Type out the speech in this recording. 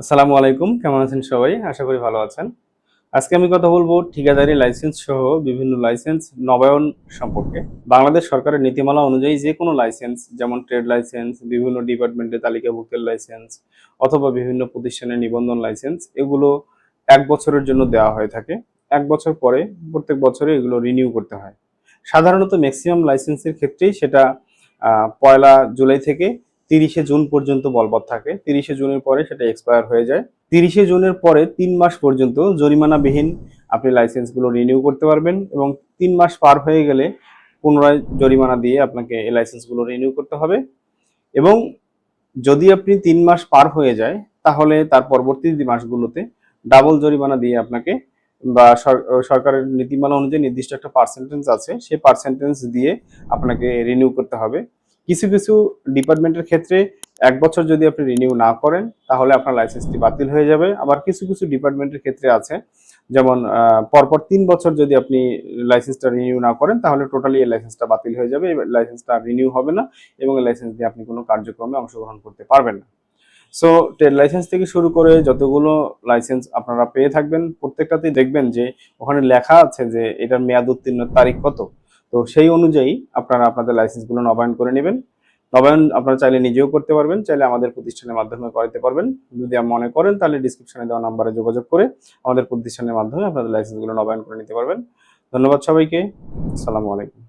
আসসালামু আলাইকুম, কেমন আছেন সবাই? আশা করি ভালো আছেন। আজকে আমি কথা বলব ঠিকাদারি লাইসেন্স সহ বিভিন্ন লাইসেন্স নবায়ন সম্পর্কে। বাংলাদেশ সরকারের নীতিমালা অনুযায়ী যে কোনো লাইসেন্স যেমন ট্রেড লাইসেন্স বিভিন্ন ডিপার্টমেন্টের তালিকাভুক্তের লাইসেন্স অথবা বিভিন্ন প্রতিষ্ঠানের নিবন্ধন লাইসেন্স এগুলো এক বছরের জন্য দেওয়া হয়ে থাকে। এক বছর পরে প্রত্যেক বছরে এগুলো রিনিউ করতে হয়। সাধারণত ম্যাক্সিমাম লাইসেন্সের ক্ষেত্রেই সেটা পয়লা জুলাই থেকে তিরিশে জুন পর্যন্ত বলবৎ থাকে। তিরিশে জুনের পরে সেটা এক্সপায়ার হয়ে যায়। তিরিশে জুনের পরে তিন মাস পর্যন্ত জরিমানাবিহীন আপনি লাইসেন্সগুলো রিনিউ করতে পারবেন এবং তিন মাস পার হয়ে গেলে পুনরায় জরিমানা দিয়ে আপনাকে এই লাইসেন্সগুলো রিনিউ করতে হবে। এবং যদি আপনি তিন মাস পার হয়ে যায়, তাহলে তার পরবর্তী মাসগুলোতে ডাবল জরিমানা দিয়ে আপনাকে বা সরকারের নীতিমালা অনুযায়ী নির্দিষ্ট একটা পার্সেন্টেজ আছে সেই পার্সেন্টেজ দিয়ে আপনাকে রিনিউ করতে হবে। কিছু কিছু ডিপার্টমেন্টের ক্ষেত্রে এক বছর যদি আপনি রিনিউ না করেন, তাহলে আপনার লাইসেন্সটি বাতিল হয়ে যাবে। আবার কিছু কিছু ডিপার্টমেন্টের ক্ষেত্রে আছে, যেমন পরপর তিন বছর যদি আপনি লাইসেন্সটা রিনিউ না করেন, তাহলে টোটালি এই লাইসেন্সটা বাতিল হয়ে যাবে। এই লাইসেন্সটা রিনিউ হবে না এবং এই লাইসেন্স দিয়ে আপনি কোনো কার্যক্রমে অংশগ্রহণ করতে পারবেন না। সো ট্রেড লাইসেন্স থেকে শুরু করে যতগুলো লাইসেন্স আপনারা পেয়ে থাকবেন, প্রত্যেকটাতেই দেখবেন যে ওখানে লেখা আছে যে এটার মেয়াদ উত্তীর্ণ তারিখ কত। তো সেই অনুযায়ী আপনারা আপনাদের লাইসেন্সগুলো নবায়ন করে নেবেন। নবায়ন আপনারা চাইলে নিজেও করতে পারবেন, চাইলে আমাদের প্রতিষ্ঠানের মাধ্যমে করাতে পারবেন। যদি মনে করেন, তাহলে ডিসক্রিপশনে দেওয়া নাম্বারে যোগাযোগ করে আমাদের প্রতিষ্ঠানের মাধ্যমে আপনাদের লাইসেন্সগুলো নবায়ন করে নিতে পারবেন। ধন্যবাদ সবাইকে। আসসালামু আলাইকুম।